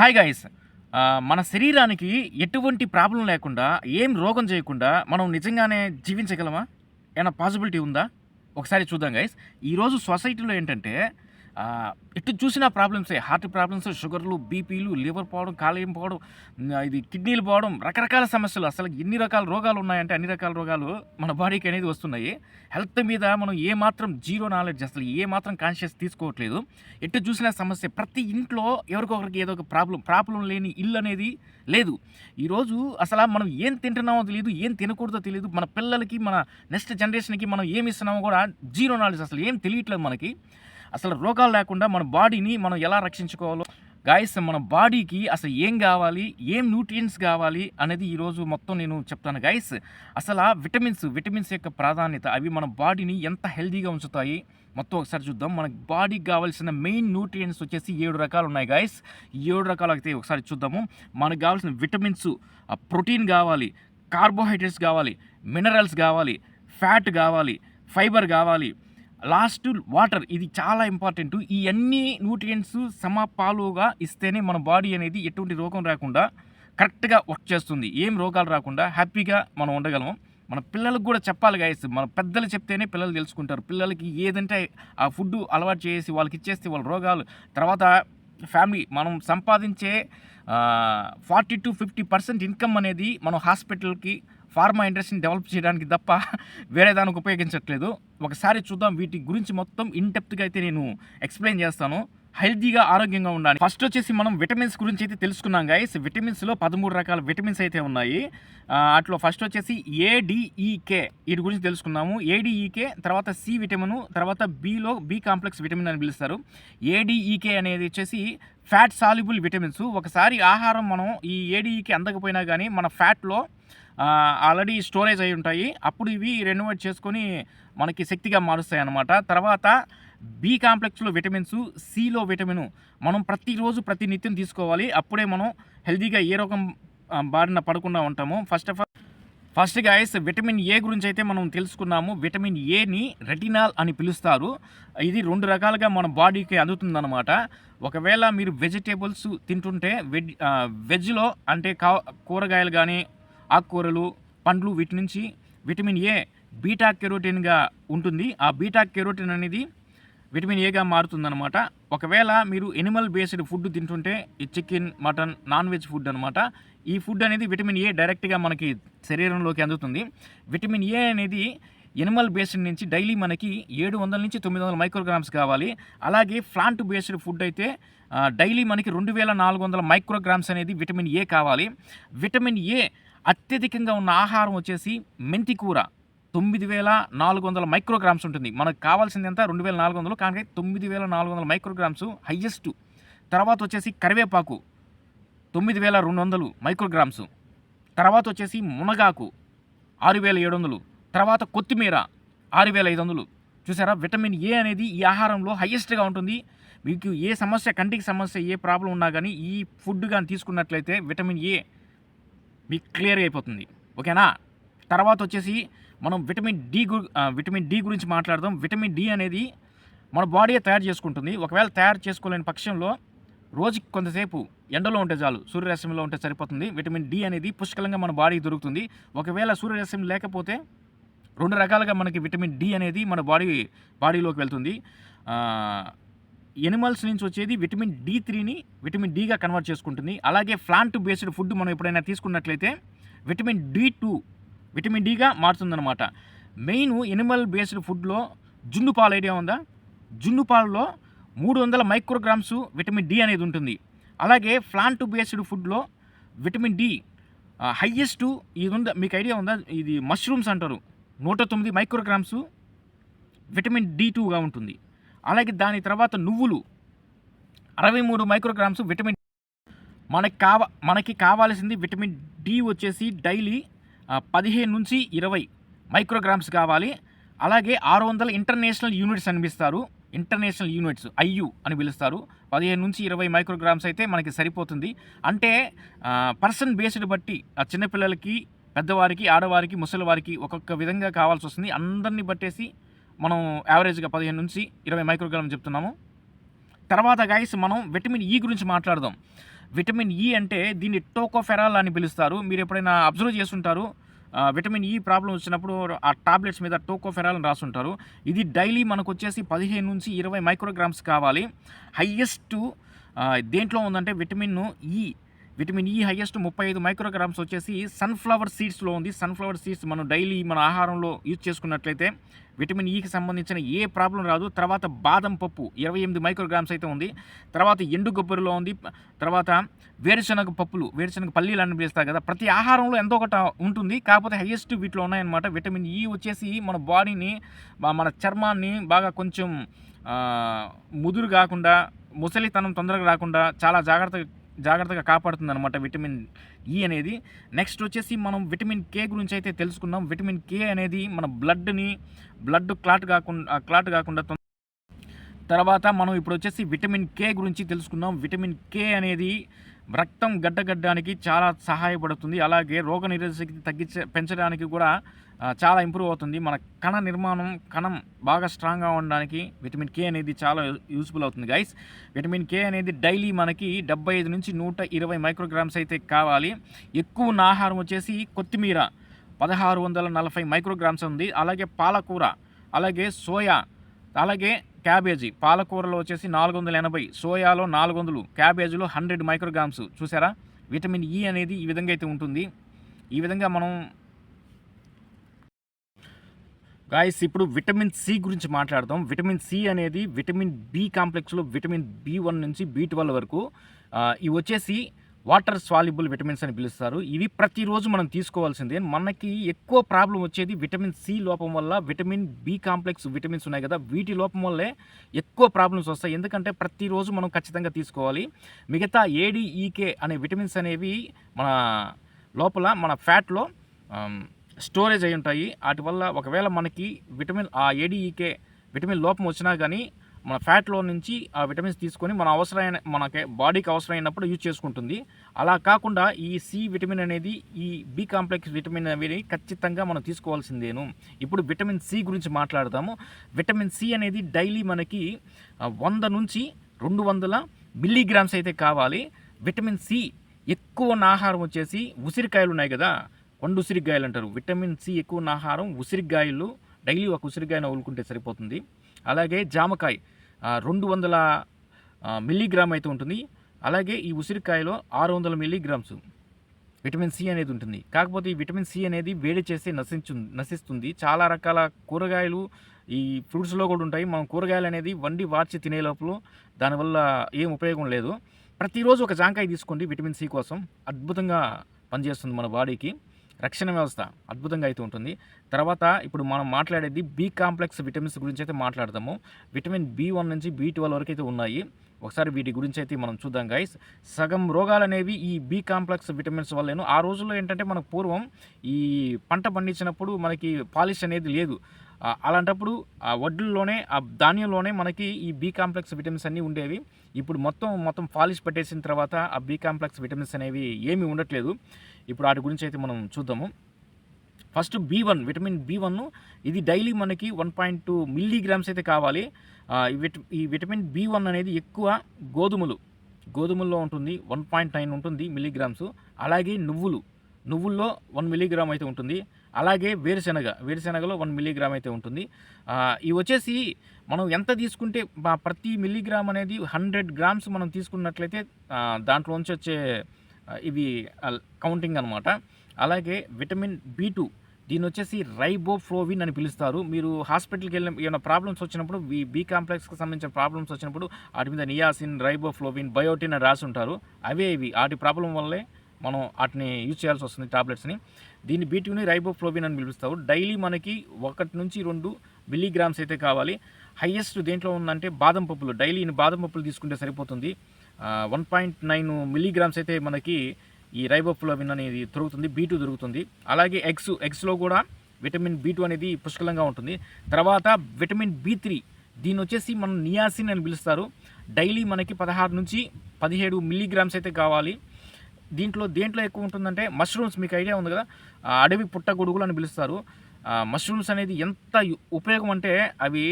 Hi guys మన శరీరానికి ఎటువంటి ప్రాబ్లం లేకుండా ఏం రోగం చేయకుండా మనం నిజంగానే జీవించగలమా? ఏమైనా పాసిబిలిటీ ఉందా? ఒకసారి చూద్దాం గైస్ ఈరోజు సొసైటీలో ఏంటంటే ఇటు చూసినా ప్రాబ్లమ్సే హార్ట్ ప్రాబ్లమ్స్ షుగర్లు బీపీలు లివర్ పోవడం కాలేయం పోవడం ఇది కిడ్నీలు పోవడం రకరకాల సమస్యలు. అసలు ఎన్ని రకాల రోగాలు ఉన్నాయంటే అన్ని రకాల రోగాలు మన బాడీకి అనేది వస్తున్నాయి. హెల్త్ మీద మనం ఏ మాత్రం జీరో నాలెడ్జ్ అసలు ఏ మాత్రం కాన్షియస్ తీసుకోవట్లేదు. ఎటు చూసినా సమస్య. ప్రతి ఇంట్లో ఎవరికొకరికి ఏదో ఒక ప్రాబ్లం ప్రాబ్లం లేని ఇల్లు అనేది లేదు. ఈరోజు అసలు మనం ఏం తింటున్నామో తెలియదు ఏం తినకూడదో తెలియదు. మన పిల్లలకి మన నెక్స్ట్ జనరేషన్కి మనం ఏమి ఇస్తున్నామో కూడా జీరో నాలెడ్జ్ అసలు ఏం తెలియట్లేదు మనకి. అసలు రోగాలు లేకుండా మన బాడీని మనం ఎలా రక్షించుకోవాలో? గాయస్ మన బాడీకి అసలు ఏం కావాలి? ఏం న్యూట్రియంట్స్ కావాలి? అనేది ఈరోజు మొత్తం నేను చెప్తాను గాయస్ అసలు ఆ విటమిన్స్ విటమిన్స్ యొక్క ప్రాధాన్యత అవి మన బాడీని ఎంత హెల్దీగా ఉంచుతాయి? మొత్తం ఒకసారి చూద్దాం. మన బాడీకి కావాల్సిన మెయిన్ న్యూట్రియంట్స్ వచ్చేసి ఏడు రకాలు ఉన్నాయి గాయస్ ఏడు రకాలు అయితే ఒకసారి చూద్దాము. మనకు కావాల్సిన విటమిన్స్ ప్రోటీన్ కావాలి కార్బోహైడ్రేట్స్ కావాలి మినరల్స్ కావాలి ఫ్యాట్ కావాలి ఫైబర్ కావాలి లాస్ట్ వాటర్ ఇది చాలా ఇంపార్టెంట్. ఈ అన్ని న్యూట్రియంట్స్ సమపాలుగా ఇస్తేనే మన బాడీ అనేది ఎటువంటి రోగం రాకుండా కరెక్ట్గా వర్క్ చేస్తుంది. ఏం రోగాలు రాకుండా హ్యాపీగా మనం ఉండగలము. మన పిల్లలకు కూడా చెప్పాలి గాయస్ మన పెద్దలు చెప్తేనే పిల్లలు తెలుసుకుంటారు. పిల్లలకి ఏదంటే ఆ ఫుడ్ అలవాటు చేసి వాళ్ళకి ఇచ్చేస్తే వాళ్ళ రోగాలు. తర్వాత ఫ్యామిలీ మనం సంపాదించే forty to fifty percent income అనేది మనం హాస్పిటల్కి ఫార్మా ఇండస్ట్రీని డెవలప్ చేయడానికి తప్ప వేరే దానికి ఉపయోగించట్లేదు. ఒకసారి చూద్దాం వీటి గురించి మొత్తం ఇన్ డెప్త్గా అయితే నేను ఎక్స్ప్లెయిన్ చేస్తాను. హెల్తీగా ఆరోగ్యంగా ఉండాలి. ఫస్ట్ వచ్చేసి మనం విటమిన్స్ గురించి అయితే తెలుసుకున్నాం గాయస్ విటమిన్స్లో పదమూడు రకాల విటమిన్స్ అయితే ఉన్నాయి. అట్లో ఫస్ట్ వచ్చేసి ఏడిఈకే వీటి గురించి తెలుసుకున్నాము. ఏడిఈకే తర్వాత సి విటమిన్ తర్వాత బిలో బి కాంప్లెక్స్ విటమిన్ అని పిలుస్తారు. ఏడిఈకే అనేది వచ్చేసి ఫ్యాట్ సాల్యుబుల్ విటమిన్స్ ఒకసారి ఆహారం మనం ఈ ఏడిఈకే అందకపోయినా కానీ మన ఫ్యాట్లో ఆల్రెడీ స్టోరేజ్ అయి ఉంటాయి. అప్పుడు ఇవి రెన్యువేట్ చేసుకొని మనకి శక్తిగా మారుస్తాయి అన్నమాట. తర్వాత బి కాంప్లెక్స్లో విటమిన్స్ సిలో విటమిన్ మనం ప్రతిరోజు ప్రతి నిత్యం తీసుకోవాలి. అప్పుడే మనం హెల్తీగా ఏ రోగం బారిన పడకుండా ఉంటాము. First of all first guys vitamin A గురించి అయితే మనం తెలుసుకున్నాము. విటమిన్ ఏని రెటినాల్ అని పిలుస్తారు. ఇది రెండు రకాలుగా మన బాడీకి అందుతుందన్నమాట. ఒకవేళ మీరు వెజిటేబుల్స్ తింటుంటే వెజ్ వెజ్లో అంటే కా కూరగాయలు కానీ ఆకుకూరలు పండ్లు వీటి నుంచి విటమిన్ ఏ బీటా కెరోటిన్గా ఉంటుంది. ఆ బీటా కెరోటిన్ అనేది విటమిన్ ఏగా మారుతుందనమాట ఒకవేళ మీరు ఎనిమల్ బేస్డ్ ఫుడ్ తింటుంటే ఈ chicken mutton non veg food అనమాట ఈ ఫుడ్ అనేది విటమిన్ ఏ డైరెక్ట్గా మనకి శరీరంలోకి అందుతుంది. విటమిన్ ఏ అనేది ఎనిమల్ బేస్డ్ నుంచి డైలీ మనకి ఏడు వందల నుంచి తొమ్మిది వందల మైక్రోగ్రామ్స్ కావాలి. అలాగే ప్లాంట్ బేస్డ్ ఫుడ్ అయితే డైలీ మనకి రెండు వేల నాలుగు వందల మైక్రోగ్రామ్స్ అనేది విటమిన్ ఏ కావాలి. విటమిన్ ఏ అత్యధికంగా ఉన్న ఆహారం వచ్చేసి మెంతి కూర. తొమ్మిది వేల నాలుగు వందల మైక్రోగ్రామ్స్ ఉంటుంది. మనకు కావాల్సింది ఎంత? రెండు వేల నాలుగు వందలు. కానీ తొమ్మిది వేల నాలుగు వందల మైక్రోగ్రామ్స్ హయ్యెస్ట్. తర్వాత వచ్చేసి కరివేపాకు. తొమ్మిది వేల రెండు వందలు మైక్రోగ్రామ్స్. తర్వాత వచ్చేసి మునగాకు ఆరు వేల ఏడు వందలు. తర్వాత కొత్తిమీర ఆరు వేల ఐదు వందలు. చూసారా? విటమిన్ ఏ అనేది ఈ ఆహారంలో హయ్యెస్ట్గా ఉంటుంది. మీకు ఏ సమస్య కంటికి సమస్య ఏ ప్రాబ్లం ఉన్నా కానీ ఈ ఫుడ్ కానీ తీసుకున్నట్లయితే విటమిన్ ఏ మీకు క్లియర్ అయిపోతుంది. ఓకేనా? తర్వాత వచ్చేసి మనం విటమిన్ డి గు విటమిన్ డి గురించి మాట్లాడదాం. విటమిన్ డి అనేది మన బాడీ తయారు చేసుకుంటుంది. ఒకవేళ తయారు చేసుకోలేని పక్షంలో రోజుకి కొంతసేపు ఎండలో ఉంటే చాలు సూర్యరశ్మిలో ఉంటే సరిపోతుంది. విటమిన్ డి అనేది పుష్కలంగా మన బాడీకి దొరుకుతుంది. ఒకవేళ సూర్యరశ్మి లేకపోతే రెండు రకాలుగా మనకి విటమిన్ డి అనేది మన బాడీ బాడీలోకి వెళ్తుంది. ఎనిమల్స్ నుంచి వచ్చేది విటమిన్ డి త్రీని విటమిన్ డిగా కన్వర్ట్ చేసుకుంటుంది. అలాగే ప్లాంట్ బేస్డ్ ఫుడ్ మనం ఎప్పుడైనా తీసుకున్నట్లయితే విటమిన్ డి టూ విటమిన్ డిగా మారుతుందన్నమాట. మెయిన్ ఎనిమల్ బేస్డ్ ఫుడ్లో జున్ను పాలు ఐడియా ఉందా? జున్ను పాలలో మూడు వందల మైక్రోగ్రామ్స్ విటమిన్ డి అనేది ఉంటుంది. అలాగే ప్లాంట్ బేస్డ్ ఫుడ్లో విటమిన్ డి హయ్యెస్ట్ ఇది ఉందా? మీకు ఐడియా ఉందా? ఇది మష్రూమ్స్ అంటారు. నూట తొమ్మిది మైక్రోగ్రామ్స్ విటమిన్ డి టూగా ఉంటుంది. అలాగే దాని తర్వాత నువ్వులు. అరవై మూడు మైక్రోగ్రామ్స్ విటమిన్ మనకి కావ మనకి కావాల్సింది విటమిన్ డి వచ్చేసి డైలీ పదిహేను నుంచి ఇరవై మైక్రోగ్రామ్స్ కావాలి. అలాగే ఆరు వందల ఇంటర్నేషనల్ యూనిట్స్ అనిపిస్తారు ఇంటర్నేషనల్ యూనిట్స్ ఐయు అని పిలుస్తారు. పదిహేను నుంచి ఇరవై మైక్రోగ్రామ్స్ అయితే మనకి సరిపోతుంది. అంటే పర్సన్ బేస్డ్ బట్టి ఆ చిన్నపిల్లలకి పెద్దవారికి ఆడవారికి ముసలివారికి ఒక్కొక్క విధంగా కావాల్సి వస్తుంది. అందరిని బట్టేసి మనం యావరేజ్గా పదిహేను నుంచి ఇరవై మైక్రోగ్రామ్ చెప్తున్నాము. తర్వాత గాయస్ మనం విటమిన్ ఈ e గురించి మాట్లాడదాం. విటమిన్ ఈ e అంటే దీన్ని టోకోఫెరాల్ అని పిలుస్తారు. మీరు ఎప్పుడైనా అబ్జర్వ్ చేస్తుంటారు? విటమిన్ ఈ ప్రాబ్లం వచ్చినప్పుడు ఆ టాబ్లెట్స్ మీద టోకోఫెరాల్ అని రాస్తుంటారు ఇది డైలీ మనకు వచ్చేసి పదిహేను నుంచి ఇరవై మైక్రోగ్రామ్స్ కావాలి. హయ్యెస్ట్ దేంట్లో ఉందంటే vitamin E e. Vitamin E highest ముప్పై ఐదు మైక్రోగ్రామ్స్ వచ్చేసి సన్ఫ్లవర్ సీడ్స్లో ఉంది. సన్ఫ్లవర్ సీడ్స్ మనం డైలీ మన ఆహారంలో యూజ్ చేసుకున్నట్లయితే విటమిన్ ఈకి సంబంధించిన ఏ ప్రాబ్లం రాదు. తర్వాత బాదం పప్పు ఇరవై ఎనిమిది మైక్రోగ్రామ్స్ అయితే ఉంది. తర్వాత ఎండు కొబ్బరిలో ఉంది. తర్వాత వేరుశనగ పప్పులు వేరుశనగ పల్లీలు అని పిలుస్తారు కదా. ప్రతి ఆహారంలో ఎంతో ఒకటి ఉంటుంది. కాకపోతే హైయెస్ట్ వీటిలో ఉన్నాయన్నమాట. విటమిన్ ఈ వచ్చేసి మన బాడీని మన చర్మాన్ని బాగా కొంచెం ముదురు కాకుండా ముసలితనం తొందరగా రాకుండా చాలా జాగ్రత్తగా జాగ్రత్తగా కాపాడుతుంది అనమాట విటమిన్ ఈ అనేది. నెక్స్ట్ వచ్చేసి మనం విటమిన్ కే గురించి అయితే తెలుసుకున్నాం విటమిన్ కే అనేది మన బ్లడ్ని బ్లడ్ క్లాట్ కాకుండా క్లాట్ కాకుండా తర్వాత మనం ఇప్పుడు వచ్చేసి విటమిన్ కే గురించి తెలుసుకున్నాం విటమిన్ కే అనేది రక్తం గడ్డగడ్డానికి చాలా సహాయపడుతుంది. అలాగే రోగ నిరోధశక్తి తగ్గించే పెంచడానికి కూడా చాలా ఇంప్రూవ్ అవుతుంది. మన కణ నిర్మాణం కణం బాగా స్ట్రాంగ్గా ఉండడానికి విటమిన్ కే అనేది చాలా యూస్ఫుల్ అవుతుంది గైస్. విటమిన్ కే అనేది డైలీ మనకి డెబ్బై ఐదు నుంచి నూట ఇరవై మైక్రోగ్రామ్స్ అయితే కావాలి. ఎక్కువ ఉన్న ఆహారం వచ్చేసి కొత్తిమీర పదహారు వందల నలభై మైక్రోగ్రామ్స్ ఉంది. అలాగే పాలకూర అలాగే సోయా అలాగే క్యాబేజీ పాలకూరలో వచ్చేసి నాలుగు వందల ఎనభై సోయాలో నాలుగు వందలు క్యాబేజీలో హండ్రెడ్ మైక్రోగ్రామ్స్. చూసారా? విటమిన్ ఈ అనేది ఈ విధంగా అయితే ఉంటుంది. ఈ విధంగా మనం గాయస్ ఇప్పుడు విటమిన్ సి గురించి మాట్లాడదాం. విటమిన్ సి అనేది విటమిన్ బి కాంప్లెక్స్లో విటమిన్ బి వన్ నుంచి బి ట్వెల్వ్ వరకు ఇవి వచ్చేసి వాటర్ సాల్యుబుల్ విటమిన్స్ అని పిలుస్తారు. ఇవి ప్రతిరోజు మనం తీసుకోవాల్సిందే. మనకి ఎక్కువ ప్రాబ్లం వచ్చేది విటమిన్ సి లోపం వల్ల విటమిన్ బి కాంప్లెక్స్ విటమిన్స్ ఉన్నాయి కదా వీటి లోపం వల్లే ఎక్కువ ప్రాబ్లమ్స్ వస్తాయి. ఎందుకంటే ప్రతిరోజు మనం ఖచ్చితంగా తీసుకోవాలి. మిగతా ఏడిఈకే అనే విటమిన్స్ అనేవి మన లోపల మన ఫ్యాట్లో స్టోరేజ్ అయి ఉంటాయి. వాటి వల్ల ఒకవేళ మనకి విటమిన్ ఆ ఏడిఈకే విటమిన్ లోపం వచ్చినా కానీ మన ఫ్యాట్లో నుంచి ఆ విటమిన్స్ తీసుకొని మన అవసరమైన మనకి బాడీకి అవసరమైనప్పుడు యూజ్ చేసుకుంటుంది. అలా కాకుండా ఈ సి విటమిన్ అనేది ఈ బి కాంప్లెక్స్ విటమిన్ అనేది ఖచ్చితంగా మనం తీసుకోవాల్సిందేను. ఇప్పుడు విటమిన్ సి గురించి మాట్లాడదాము. విటమిన్ సి అనేది డైలీ మనకి వంద నుంచి రెండు వందల మిల్లీగ్రామ్స్ అయితే కావాలి. విటమిన్ సి ఎక్కువ ఆహారం వచ్చేసి ఉసిరికాయలు ఉన్నాయి కదా వండు ఉసిరికాయలు అంటారు. విటమిన్ సి ఎక్కువ ఆహారం ఉసిరికాయలు డైలీ ఒక ఉసిరికాయను వదులుకుంటే సరిపోతుంది. అలాగే జామకాయ రెండు వందల మిల్లీగ్రామ్ అయితే ఉంటుంది. అలాగే ఈ ఉసిరికాయలో ఆరు వందల మిల్లీగ్రామ్స్. విటమిన్ సి అనేది ఉంటుంది. కాకపోతే ఈ విటమిన్ సి అనేది వేడి చేసి నశించు నశిస్తుంది. చాలా రకాల కూరగాయలు ఈ ఫ్రూట్స్లో కూడా ఉంటాయి. మనం కూరగాయలు అనేది వండి వార్చి తినే లోపల దానివల్ల ఏం ఉపయోగం లేదు. ప్రతిరోజు ఒక జాంకాయ తీసుకోండి విటమిన్ సి కోసం. అద్భుతంగా పనిచేస్తుంది మన బాడీకి. రక్షణ వ్యవస్థ అద్భుతంగా అయితే ఉంటుంది. తర్వాత ఇప్పుడు మనం మాట్లాడేది బి కాంప్లెక్స్ విటమిన్స్ గురించి అయితే మాట్లాడదాము. విటమిన్ బి వన్ నుంచి బి ట్వెల్వ్ వరకు అయితే ఉన్నాయి. ఒకసారి వీటి గురించి అయితే మనం చూద్దాం గైస్ సగం రోగాలు అనేవి ఈ బి కాంప్లెక్స్ విటమిన్స్ వల్లేను. ఆ రోజుల్లో ఏంటంటే మనకు పూర్వం ఈ పంట పండించినప్పుడు మనకి పాలిష్ అనేది లేదు. అలాంటప్పుడు ఆ వడ్లలోనే ఆ ధాన్యంలోనే మనకి ఈ బి కాంప్లెక్స్ విటమిన్స్ అన్నీ ఉండేవి. ఇప్పుడు మొత్తం మొత్తం పాలిష్ పెట్టేసిన తర్వాత ఆ బి కాంప్లెక్స్ విటమిన్స్ అనేవి ఏమీ ఉండట్లేదు. ఇప్పుడు వాటి గురించి అయితే మనం చూద్దాము. First B one vitamin B one ఇది డైలీ మనకి వన్ పాయింట్ టూ మిల్లీగ్రామ్స్ అయితే కావాలి. ఈ విట- ఈ విటమిన్ బి వన్ అనేది ఎక్కువ గోధుమలు గోధుమల్లో ఉంటుంది వన్ పాయింట్ నైన్ ఉంటుంది మిల్లీగ్రామ్స్. అలాగే నువ్వులు నువ్వుల్లో వన్ మిల్లీగ్రామ్ అయితే ఉంటుంది. అలాగే వేరుశెనగ వేరుశెనగలో వన్ మిల్లీగ్రామ్ అయితే ఉంటుంది. ఇవి వచ్చేసి మనం ఎంత తీసుకుంటే ప్రతి మిల్లీగ్రామ్ అనేది హండ్రెడ్ గ్రామ్స్ మనం తీసుకున్నట్లయితే దాంట్లోంచి వచ్చే ఇవి కౌంటింగ్ అనమాట అలాగే విటమిన్ బి టూ దీని వచ్చేసి రైబోఫ్లోవిన్ అని పిలుస్తారు. మీరు హాస్పిటల్కి వెళ్ళిన ఏమైనా ప్రాబ్లమ్స్ వచ్చినప్పుడు ఈ బీ కాంప్లెక్స్కి సంబంధించిన ప్రాబ్లమ్స్ వచ్చినప్పుడు వాటి మీద నియాసిన్ రైబోఫ్లోవిన్ బయోటిన్ అని రాసి ఉంటారు. అవే ఇవి. వాటి ప్రాబ్లం వల్లే మనం వాటిని యూజ్ చేయాల్సి వస్తుంది టాబ్లెట్స్ని దీన్ని బీటీని రైబోఫ్లోవిన్ అని పిలుస్తారు. డైలీ మనకి ఒకటి నుంచి రెండు మిల్లీగ్రామ్స్ అయితే కావాలి. హైయెస్ట్ దేంట్లో ఉందంటే బాదం పప్పులు. డైలీ బాదం పప్పులు తీసుకుంటే సరిపోతుంది. వన్ పాయింట్ నైన్ మిల్లీగ్రామ్స్ అయితే మనకి ఈ రైబోఫ్లోవిన్ అనేది దొరుకుతుంది బీ టూ దొరుకుతుంది. అలాగే ఎగ్స్ ఎగ్స్లో కూడా విటమిన్ బీ టూ అనేది పుష్కలంగా ఉంటుంది. తర్వాత విటమిన్ బీ త్రీ దీని వచ్చేసి మనం నియాసిన్ అని పిలుస్తారు. డైలీ మనకి పదహారు నుంచి పదిహేడు మిల్లీగ్రామ్స్ అయితే కావాలి. దీంట్లో దేంట్లో ఎక్కువ ఉంటుందంటే మష్రూమ్స్ మీకు ఐడియా ఉంది కదా? అడవి పుట్టగొడుగులు అని పిలుస్తారు. మష్రూమ్స్ అనేది ఎంత ఉపయోగం అంటే అవి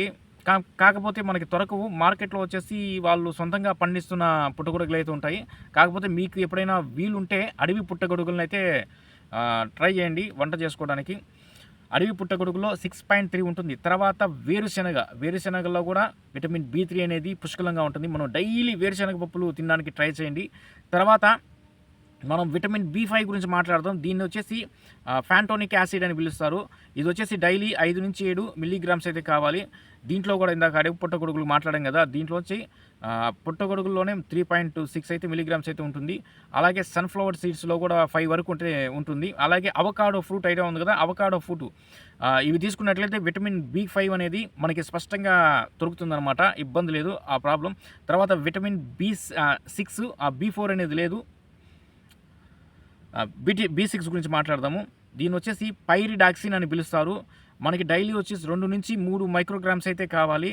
కా కాకపోతే మనకి దొరకవు. మార్కెట్లో వచ్చేసి వాళ్ళు సొంతంగా పండిస్తున్న పుట్టగొడుగులు అయితే ఉంటాయి. కాకపోతే మీకు ఎప్పుడైనా వీలుంటే అడవి పుట్టగొడుగులను అయితే ట్రై చేయండి వంట చేసుకోవడానికి. అడవి పుట్టగొడుగులో సిక్స్ పాయింట్ త్రీ ఉంటుంది. తర్వాత వేరుశెనగ. వేరుశెనగలో కూడా విటమిన్ బి త్రీ అనేది పుష్కలంగా ఉంటుంది. మనం డైలీ వేరుశెనగ పప్పులు తినడానికి ట్రై చేయండి. తర్వాత మనం విటమిన్ బి ఫైవ్ గురించి మాట్లాడదాం. దీన్ని వచ్చేసి ఫ్యాంటోనిక్ యాసిడ్ అని పిలుస్తారు. ఇది వచ్చేసి డైలీ ఐదు నుంచి ఏడు మిల్లీగ్రామ్స్ అయితే కావాలి. దీంట్లో కూడా ఇందాక అడవి పుట్టగొడుగులు మాట్లాడాం కదా దీంట్లో వచ్చి పుట్టగొడుగుల్లోనే త్రీ పాయింట్ సిక్స్ అయితే మిలిగ్రామ్స్ అయితే ఉంటుంది. అలాగే సన్ఫ్లవర్ సీడ్స్లో కూడా ఫైవ్ వరకు ఉంటే ఉంటుంది. అలాగే అవకాడో ఫ్రూట్ అయితే ఉంది కదా అవకాడో ఫ్రూట్ ఇవి తీసుకున్నట్లయితే విటమిన్ బి ఫైవ్ అనేది మనకి స్పష్టంగా దొరుకుతుందన్నమాట. ఇబ్బంది లేదు ఆ ప్రాబ్లం తర్వాత విటమిన్ బి సిక్స్ ఆ బి ఫోర్ అనేది లేదు. బిటి బి సిక్స్ గురించి మాట్లాడదాము. దీని వచ్చేసి పైరిడాక్సిన్ అని పిలుస్తారు. మనకి డైలీ వచ్చేసి రెండు నుంచి మూడు మైక్రోగ్రామ్స్ అయితే కావాలి.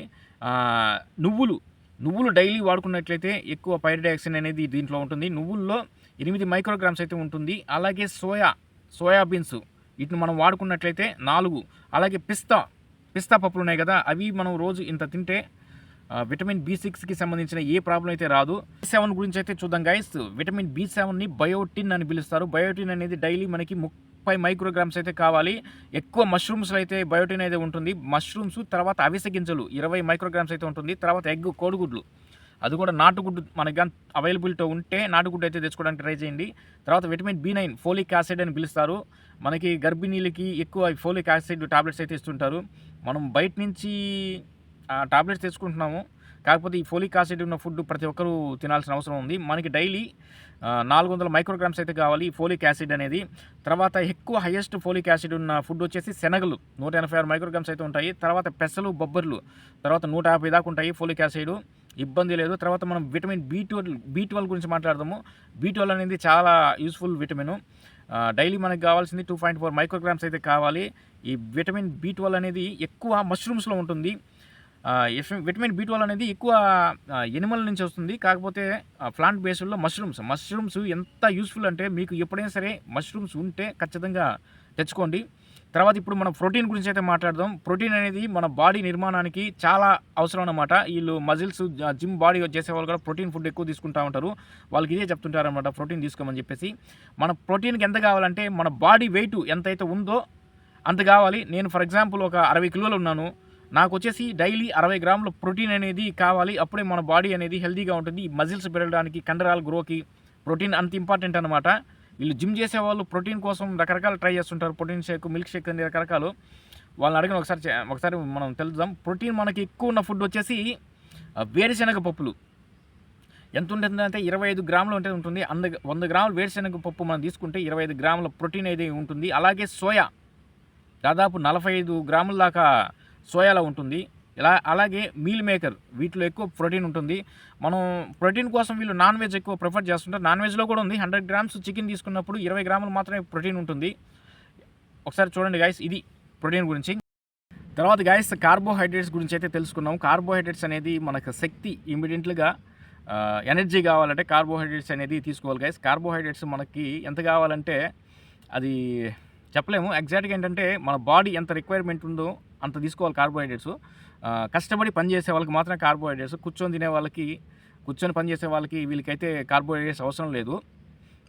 నువ్వులు. నువ్వులు డైలీ వాడుకున్నట్లయితే ఎక్కువ పైరిడాక్సిన్ అనేది దీంట్లో ఉంటుంది. నువ్వుల్లో ఎనిమిది మైక్రోగ్రామ్స్ అయితే ఉంటుంది. అలాగే సోయా సోయాబీన్స్ వీటిని మనం వాడుకున్నట్లయితే నాలుగు. అలాగే పిస్తా పిస్తా పప్పులు ఉన్నాయి కదా అవి మనం రోజు ఇంత తింటే విటమిన్ బి సిక్స్కి సంబంధించిన ఏ ప్రాబ్లం అయితే రాదు. సెవెన్ గురించి అయితే చూద్దాం గైస్ విటమిన్ బి సెవెన్ని బయోటిన్ అని పిలుస్తారు. బయోటిన్ అనేది డైలీ మనకి ముక్ ముప్పై మైక్రోగ్రామ్స్ అయితే కావాలి. ఎక్కువ మష్రూమ్స్లో అయితే బయోటిన్ అయితే ఉంటుంది. మష్రూమ్స్ తర్వాత అవిసె గింజలు ఇరవై మైక్రోగ్రామ్స్ అయితే ఉంటుంది. తర్వాత ఎగ్ కోడిగుడ్లు. అది కూడా నాటుగుడ్డు మనకి కానీ అవైలబిలిటీ ఉంటే నాటుగుడ్డు అయితే తెచ్చుకోవడానికి ట్రై చేయండి. తర్వాత vitamin B nine folic acid అని పిలుస్తారు. మనకి గర్భిణీలకి ఎక్కువ ఫోలిక్ యాసిడ్ టాబ్లెట్స్ అయితే ఇస్తుంటారు. మనం బయట నుంచి టాబ్లెట్స్ తెచ్చుకుంటున్నాము. కాకపోతే ఈ ఫోలిక్ యాసిడ్ ఉన్న ఫుడ్ ప్రతి ఒక్కరూ తినాల్సిన అవసరం ఉంది. మనకి డైలీ నాలుగు వందల మైక్రోగ్రామ్స్ అయితే కావాలి ఫోలిక్ యాసిడ్ అనేది. తర్వాత ఎక్కువ హైయెస్ట్ ఫోలిక్ యాసిడ్ ఉన్న ఫుడ్ వచ్చేసి శనగలు. నూట ఎనభై ఆరు మైక్రోగ్రామ్స్ అయితే ఉంటాయి. తర్వాత పెసలు బొబ్బర్లు. తర్వాత నూట యాభై దాకా ఉంటాయి ఫోలిక్ యాసిడ్. ఇబ్బంది లేదు. తర్వాత మనం vitamin B twelve B twelve గురించి మాట్లాడదాము. బి ట్వెల్వ్ అనేది చాలా యూస్ఫుల్ విటమిన్ డైలీ మనకు కావాల్సింది టూ పాయింట్ ఫోర్ మైక్రోగ్రామ్స్ అయితే కావాలి. ఈ విటమిన్ బి ట్వెల్వ్ అనేది ఎక్కువ మష్రూమ్స్లో ఉంటుంది. విటమిన్ బి ట్వెల్వ్ అనేది ఎక్కువ ఎనిమల్ నుంచి వస్తుంది. కాకపోతే ప్లాంట్ బేస్డ్లో మష్రూమ్స్ మష్రూమ్స్ ఎంత యూస్ఫుల్ అంటే మీకు ఎప్పుడైనా సరే మష్రూమ్స్ ఉంటే ఖచ్చితంగా తెచ్చుకోండి. తర్వాత ఇప్పుడు మనం ప్రోటీన్ గురించి అయితే మాట్లాడదాం. ప్రోటీన్ అనేది మన బాడీ నిర్మాణానికి చాలా అవసరం అన్నమాట. వీళ్ళు మజిల్స్ జిమ్ బాడీ చేసే వాళ్ళు కూడా ప్రోటీన్ ఫుడ్ ఎక్కువ తీసుకుంటా ఉంటారు. వాళ్ళకి ఇదే చెప్తుంటారు అనమాట ప్రోటీన్ తీసుకోమని చెప్పేసి. మన ప్రోటీన్కి ఎంత కావాలంటే మన బాడీ వెయిట్ ఎంత అయితే ఉందో అంత కావాలి. నేను ఫర్ ఎగ్జాంపుల్ ఒక అరవై కిలోలు ఉన్నాను. నాకు వచ్చేసి డైలీ అరవై గ్రాముల ప్రోటీన్ అనేది కావాలి. అప్పుడే మన బాడీ అనేది హెల్తీగా ఉంటుంది. మజిల్స్ పెరగడానికి కండరాల గ్రోకి ప్రోటీన్ అంత ఇంపార్టెంట్ అనమాట వీళ్ళు జిమ్ చేసే వాళ్ళు ప్రోటీన్ కోసం రకరకాల ట్రై చేస్తుంటారు. ప్రోటీన్ షేక్ మిల్క్ షేక్ అనే రకరకాలు. వాళ్ళని అడిగిన ఒకసారి చే- ఒకసారి మనం తెలుద్దాం. ప్రోటీన్ మనకి ఎక్కువ ఉన్న ఫుడ్ వచ్చేసి వేరుశనగ పప్పులు. ఎంత ఉంటుంది అంటే ఇరవై ఐదు గ్రాములు ఉంటే ఉంటుంది. అంద వంద గ్రాములు వేరుశనగ పప్పు మనం తీసుకుంటే ఇరవై ఐదు గ్రాముల ప్రోటీన్ అయితే ఉంటుంది. అలాగే సోయా. దాదాపు నలభై ఐదు గ్రాముల దాకా సోయాలో ఉంటుంది. ఇలా అలాగే మీల్ మేకర్ వీటిలో ఎక్కువ ప్రోటీన్ ఉంటుంది. మనం ప్రోటీన్ కోసం వీళ్ళు నాన్ వెజ్ ఎక్కువ ప్రిఫర్ చేస్తుంటారు. నాన్ వెజ్లో కూడా ఉంది. హండ్రెడ్ గ్రామ్స్ చికెన్ తీసుకున్నప్పుడు ఇరవై గ్రాములు మాత్రమే ప్రోటీన్ ఉంటుంది. ఒకసారి చూడండి గాయస్ ఇది ప్రోటీన్ గురించి. తర్వాత గాయస్ కార్బోహైడ్రేట్స్ గురించి అయితే తెలుసుకున్నాం. కార్బోహైడ్రేట్స్ అనేది మనకు శక్తి ఇమీడియట్లుగా ఎనర్జీ కావాలంటే కార్బోహైడ్రేట్స్ అనేది తీసుకోవాలి గాయస్ కార్బోహైడ్రేట్స్ మనకి ఎంత కావాలంటే అది చెప్పలేము. ఎగ్జాక్ట్గా ఏంటంటే మన బాడీ ఎంత రిక్వైర్మెంట్ ఉందో అంత తీసుకోవాలి కార్బోహైడ్రేట్స్. కష్టపడి పనిచేసే వాళ్ళకి మాత్రమే కార్బోహైడ్రేట్స్. కూర్చొని తినే వాళ్ళకి కూర్చొని పనిచేసే వాళ్ళకి వీళ్ళకైతే కార్బోహైడ్రేట్స్ అవసరం లేదు.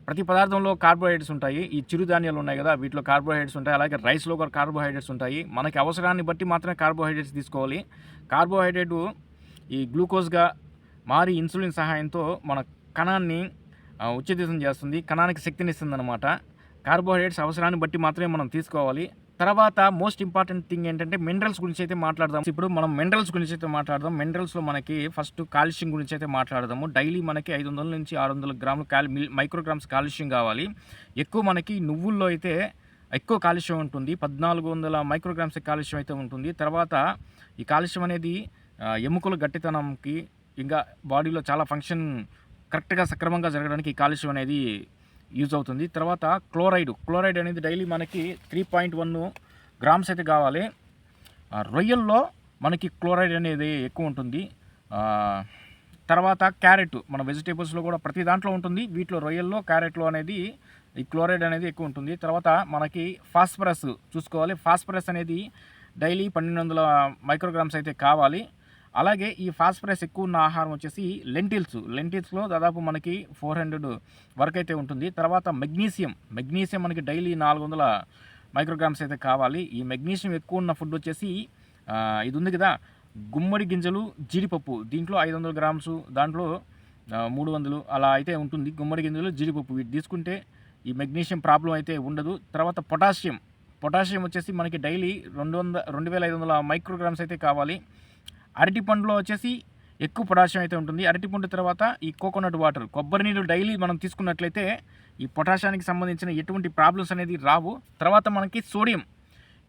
ప్రతి పదార్థంలో కార్బోహైడ్రేట్స్ ఉంటాయి. ఈ చిరుధాన్యాలు ఉన్నాయి కదా వీటిలో కార్బోహైడ్రేట్స్ ఉంటాయి. అలాగే రైస్లో కూడా కార్బోహైడ్రేట్స్ ఉంటాయి. మనకి అవసరాన్ని బట్టి మాత్రమే కార్బోహైడ్రేట్స్ తీసుకోవాలి. కార్బోహైడ్రేట్ ఈ గ్లూకోజ్గా మారి ఇన్సులిన్ సహాయంతో మన కణాన్ని ఆ, ఉత్తేజితం చేస్తుంది. కణానికి శక్తిని ఇస్తుంది అనమాట కార్బోహైడ్రేట్స్ అవసరాన్ని బట్టి మాత్రమే మనం తీసుకోవాలి. తర్వాత మోస్ట్ ఇంపార్టెంట్ థింగ్ ఏంటంటే మినరల్స్ గురించి అయితే మాట్లాడదాం. ఇప్పుడు మనం మినరల్స్ గురించి అయితే మాట్లాడదాం. మినరల్స్లో మనకి ఫస్ట్ కాల్షియం గురించి అయితే మాట్లాడదాము. డైలీ మనకి ఐదు వందల నుంచి ఆరు వందల గ్రాములు కాల్ మైక్రోగ్రామ్స్ కాల్షియం కావాలి. ఎక్కువ మనకి నువ్వుల్లో అయితే ఎక్కువ కాలుష్యం ఉంటుంది. పద్నాలుగు వందల మైక్రోగ్రామ్స్ కాలుష్యం అయితే ఉంటుంది. తర్వాత ఈ కాలుష్యం అనేది ఎముకల గట్టితనంకి ఇంకా బాడీలో చాలా ఫంక్షన్ కరెక్ట్గా సక్రమంగా జరగడానికి ఈ కాలుష్యం అనేది యూజ్ అవుతుంది. తర్వాత క్లోరైడ్. క్లోరైడ్ అనేది డైలీ మనకి త్రీ పాయింట్ వన్ గ్రామ్స్ అయితే కావాలి. రొయ్యల్లో మనకి క్లోరైడ్ అనేది ఎక్కువ ఉంటుంది. తర్వాత క్యారెట్ మన వెజిటేబుల్స్లో కూడా ప్రతి దాంట్లో ఉంటుంది. వీటిలో రొయ్యల్లో క్యారెట్లో అనేది ఈ క్లోరైడ్ అనేది ఎక్కువ ఉంటుంది. తర్వాత మనకి ఫాస్ఫరస్ చూసుకోవాలి. ఫాస్ఫరస్ అనేది డైలీ పన్నెండు వందల మైక్రోగ్రామ్స్ అయితే కావాలి. అలాగే ఈ ఫాస్ఫరస్ ఎక్కువ ఉన్న ఆహారం వచ్చేసి లెంటిల్స్. లెంటిల్స్లో దాదాపు మనకి ఫోర్ హండ్రెడ్ వరకు అయితే ఉంటుంది. తర్వాత మెగ్నీషియం. మెగ్నీషియం మనకి డైలీ నాలుగు వందల మైక్రోగ్రామ్స్ అయితే కావాలి. ఈ మెగ్నీషియం ఎక్కువ ఉన్న ఫుడ్ వచ్చేసి ఇది ఉంది కదా గుమ్మడి గింజలు జీడిపప్పు. దీంట్లో ఐదు వందల గ్రామ్స్ దాంట్లో మూడు వందలు అలా అయితే ఉంటుంది. గుమ్మడి గింజలు జీడిపప్పు వీటి తీసుకుంటే ఈ మెగ్నీషియం ప్రాబ్లం అయితే ఉండదు. తర్వాత పొటాషియం. పొటాషియం వచ్చేసి మనకి డైలీ రెండు వంద రెండు వేల ఐదు వందల మైక్రోగ్రామ్స్ అయితే కావాలి. అరటి పండులో వచ్చేసి ఎక్కువ పొటాషియం అయితే ఉంటుంది. అరటి పండు తర్వాత ఈ కోకోనట్ వాటర్ కొబ్బరి నీళ్ళు డైలీ మనం తీసుకున్నట్లయితే ఈ పొటాషియానికి సంబంధించిన ఎటువంటి ప్రాబ్లమ్స్ అనేది రావు. తర్వాత మనకి సోడియం.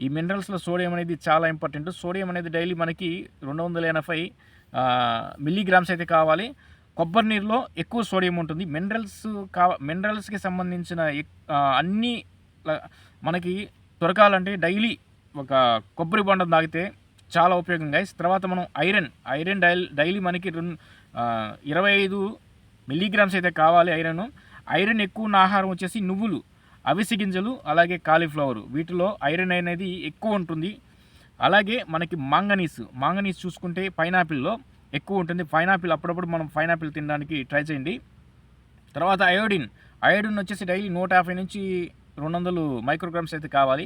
ఈ మినరల్స్లో సోడియం అనేది చాలా ఇంపార్టెంట్. సోడియం అనేది డైలీ మనకి రెండు వందల ఎనభై మిల్లీగ్రామ్స్ అయితే కావాలి. కొబ్బరి నీరులో ఎక్కువ సోడియం ఉంటుంది. మినరల్స్ కా మినరల్స్కి సంబంధించిన ఎక్- అన్ని మనకి దొరకాలంటే డైలీ ఒక కొబ్బరి బొండం తాగితే చాలా ఉపయోగం గైస్ తర్వాత మనం ఐరన్. ఐరన్ డైల్ డైలీ మనకి రెండు ఇరవై ఐదు మిల్లీగ్రామ్స్ అయితే కావాలి ఐరన్. ఐరన్ ఎక్కువ ఉన్న ఆహారం వచ్చేసి నువ్వులు అవిసె గింజలు అలాగే కాలీఫ్లవర్. వీటిలో ఐరన్ అనేది ఎక్కువ ఉంటుంది. అలాగే మనకి మాంగనీస్. మాంగనీస్ చూసుకుంటే పైనాపిల్లో ఎక్కువ ఉంటుంది. పైనాపిల్ అప్పుడప్పుడు మనం పైనాపిల్ తినడానికి ట్రై చేయండి. తర్వాత అయోడిన్. అయోడిన్ వచ్చేసి డైలీ నూట యాభై నుంచి రెండు వందలు మైక్రోగ్రామ్స్ అయితే కావాలి.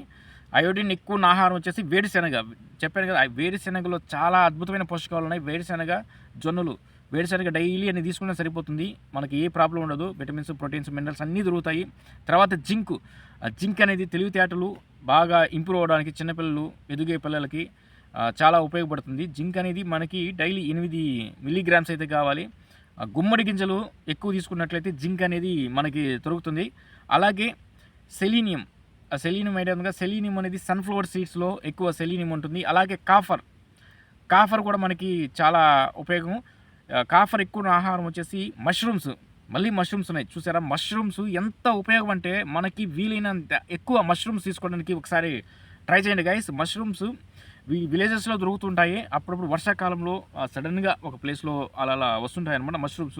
అయోడిన్ ఎక్కువ ఉన్న ఆహారం వచ్చేసి వేరుశెనగ చెప్పాను కదా ఆ వేరుశెనగలో చాలా అద్భుతమైన పోషకాలు ఉన్నాయి. వేరుశెనగ జొన్నలు. వేరుశెనగ డైలీ అని తీసుకున్నా సరిపోతుంది. మనకి ఏ ప్రాబ్లం ఉండదు. విటమిన్స్ ప్రోటీన్స్ మినరల్స్ అన్నీ దొరుకుతాయి. తర్వాత జింక్. జింక్ అనేది తెలివితేటలు బాగా ఇంప్రూవ్ అవడానికి చిన్నపిల్లలు ఎదుగే పిల్లలకి చాలా ఉపయోగపడుతుంది. జింక్ అనేది మనకి డైలీ ఎనిమిది మిల్లీగ్రామ్స్ అయితే కావాలి. గుమ్మడి గింజలు ఎక్కువ తీసుకున్నట్లయితే జింక్ అనేది మనకి దొరుకుతుంది. అలాగే సెలీనియం. సెలీనియం ఐడియా ఉందిగా సెలీనియం అనేది సన్ఫ్లవర్ సీడ్స్లో ఎక్కువ సెలీనియం ఉంటుంది. అలాగే కాఫర్. కాఫర్ కూడా మనకి చాలా ఉపయోగం. కాఫర్ ఎక్కువ ఉన్న ఆహారం వచ్చేసి మష్రూమ్స్. మళ్ళీ మష్రూమ్స్ ఉన్నాయి. చూసారా? మష్రూమ్స్ ఎంత ఉపయోగం అంటే మనకి వీలైనంత ఎక్కువ మష్రూమ్స్ తీసుకోవడానికి ఒకసారి ట్రై చేయండి గైస్ మష్రూమ్స్ వి విలేజెస్లో దొరుకుతుంటాయి. అప్పుడప్పుడు వర్షాకాలంలో సడన్గా ఒక ప్లేస్లో అలా అలా వస్తుంటాయి అనమాట మష్రూమ్స్.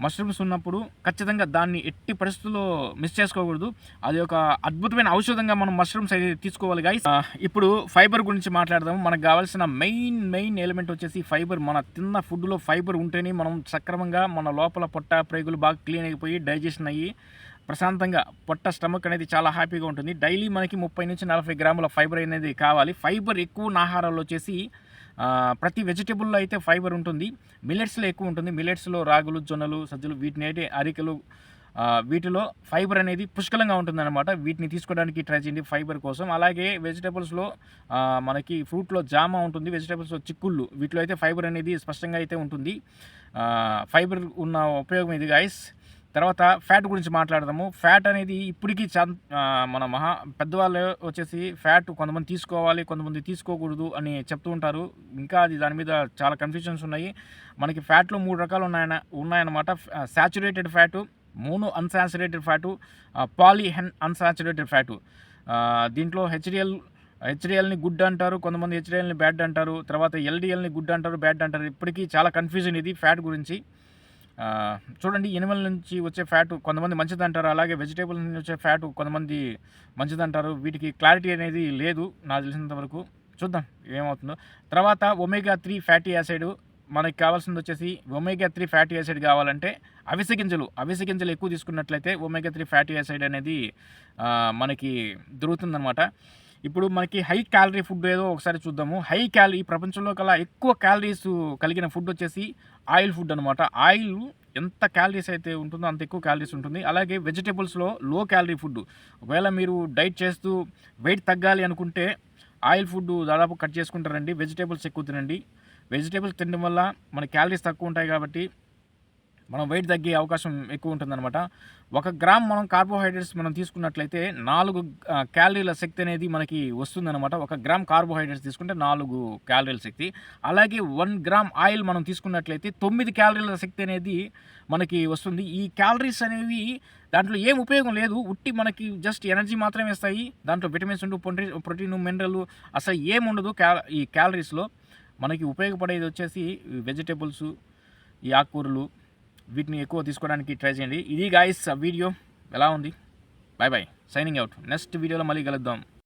మష్రూమ్స్ ఉన్నప్పుడు ఖచ్చితంగా దాన్ని ఎట్టి పరిస్థితుల్లో మిస్ చేసుకోకూడదు. అది ఒక అద్భుతమైన ఔషధంగా మనం మష్రూమ్స్ అయితే తీసుకోవాలి గాయస్ ఇప్పుడు ఫైబర్ గురించి మాట్లాడదాము. మనకు కావాల్సిన మెయిన్ మెయిన్ ఎలిమెంట్ వచ్చేసి ఫైబర్. మన తిన్న ఫుడ్లో ఫైబర్ ఉంటేనే మనం సక్రమంగా మన లోపల పొట్ట ప్రేగులు బాగా క్లీన్ అయిపోయి డైజెషన్ అయ్యి ప్రశాంతంగా పొట్ట స్టమక్ అనేది చాలా హ్యాపీగా ఉంటుంది. డైలీ మనకి ముప్పై నుంచి నలభై గ్రాముల ఫైబర్ అనేది కావాలి. ఫైబర్ ఎక్కువ ఆహారాల్లో వచ్చేసి ప్రతి వెజిటేబుల్లో అయితే ఫైబర్ ఉంటుంది. మిల్లెట్స్లో ఎక్కువ ఉంటుంది. మిల్లెట్స్లో రాగులు జొన్నలు సజ్జలు వీటిని అయితే అరికలు వీటిలో ఫైబర్ అనేది పుష్కలంగా ఉంటుందన్నమాట. వీటిని తీసుకోవడానికి ట్రై చేయండి ఫైబర్ కోసం. అలాగే వెజిటేబుల్స్లో మనకి ఫ్రూట్లో జామ ఉంటుంది. వెజిటేబుల్స్లో చిక్కుళ్ళు వీటిలో అయితే ఫైబర్ అనేది స్పష్టంగా అయితే ఉంటుంది. ఫైబర్ ఉన్న ఉపయోగం ఇది గాయస్ తర్వాత ఫ్యాట్ గురించి మాట్లాడదాము. ఫ్యాట్ అనేది ఇప్పటికీ చా మన మహా పెద్దవాళ్ళు వచ్చేసి ఫ్యాట్ కొంతమంది తీసుకోవాలి కొంతమంది తీసుకోకూడదు అని చెప్తూ ఉంటారు. ఇంకా అది దాని మీద చాలా కన్ఫ్యూజన్స్ ఉన్నాయి. మనకి ఫ్యాట్లో మూడు రకాలు ఉన్నాయన ఉన్నాయన్నమాట. శాచురేటెడ్ ఫ్యాటు మూను అన్సాచురేటెడ్ ఫ్యాటు పాలీ హెన్ అన్సాచురేటెడ్ ఫ్యాటు దీంట్లో హెచ్డిఎల్ హెచ్డిఎల్ని గుడ్ అంటారు కొంతమంది హెచ్డిఎల్ని బ్యాడ్ అంటారు. తర్వాత ఎల్డిఎల్ని గుడ్ అంటారు బ్యాడ్ అంటారు. ఇప్పటికీ చాలా కన్ఫ్యూజన్ ఇది ఫ్యాట్ గురించి. చూడండి ఎనిమల్ నుంచి వచ్చే ఫ్యాట్ కొంతమంది మంచిది అంటారు అలాగే వెజిటేబుల్ నుంచి వచ్చే ఫ్యాట్ కొంతమంది మంచిది అంటారు వీటికి క్లారిటీ అనేది లేదు నాకు తెలిసినంత వరకు. చూద్దాం ఏమవుతుందో. తర్వాత ఒమేగా త్రీ ఫ్యాటీ యాసిడ్ మనకి కావాల్సింది వచ్చేసి ఒమేగా త్రీ ఫ్యాటీ యాసిడ్ కావాలంటే అవిసె గింజలు. అవిసె గింజలు ఎక్కువ తీసుకున్నట్లయితే ఒమేగా త్రీ ఫ్యాటీ యాసిడ్ అనేది మనకి దొరుకుతుందన్నమాట. ఇప్పుడు మనకి హై క్యాలరీ ఫుడ్ ఏదో ఒకసారి చూద్దాము. హై క్యాలరీ ప్రపంచంలో కల్లా ఎక్కువ క్యాలరీస్ కలిగిన ఫుడ్ వచ్చేసి ఆయిల్ ఫుడ్ అనమాట ఆయిల్ ఎంత క్యాలరీస్ అయితే ఉంటుందో అంత ఎక్కువ క్యాలరీస్ ఉంటుంది. అలాగే వెజిటేబుల్స్లో లో క్యాలరీ ఫుడ్. ఒకవేళ మీరు డైట్ చేస్తూ వెయిట్ తగ్గాలి అనుకుంటే ఆయిల్ ఫుడ్ దాదాపు కట్ చేసుకుంటారండి. వెజిటేబుల్స్ ఎక్కువ తినండి. వెజిటేబుల్స్ తినడం వల్ల మన క్యాలరీస్ తక్కువ ఉంటాయి కాబట్టి మనం వెయిట్ తగ్గే అవకాశం ఎక్కువ ఉంటుందన్నమాట. ఒక గ్రామ్ మనం కార్బోహైడ్రేట్స్ మనం తీసుకున్నట్లయితే నాలుగు క్యాలరీల శక్తి అనేది మనకి వస్తుందన్నమాట. ఒక గ్రామ్ కార్బోహైడ్రేట్స్ తీసుకుంటే నాలుగు క్యాలరీల శక్తి. అలాగే వన్ గ్రామ్ ఆయిల్ మనం తీసుకున్నట్లయితే తొమ్మిది క్యాలరీల శక్తి అనేది మనకి వస్తుంది. ఈ క్యాలరీస్ అనేవి దాంట్లో ఏం ఉపయోగం లేదు. ఉట్టి మనకి జస్ట్ ఎనర్జీ మాత్రమే ఇస్తాయి. దాంట్లో విటమిన్స్ ఉండు ప్రోటీన్ ప్రోటీన్ మినరల్ అసలు ఏం ఉండదు క్యా ఈ క్యాలరీస్లో మనకి ఉపయోగపడేది వచ్చేసి వెజిటేబుల్స్ ఈ ఆకుకూరలు వీటిని ఎక్కువ తీసుకోవడానికి ట్రై చేయండి. ఇది గాయస్ వీడియో ఎలా ఉంది? Bye bye signing out next వీడియోలో మళ్ళీ కలుద్దాం.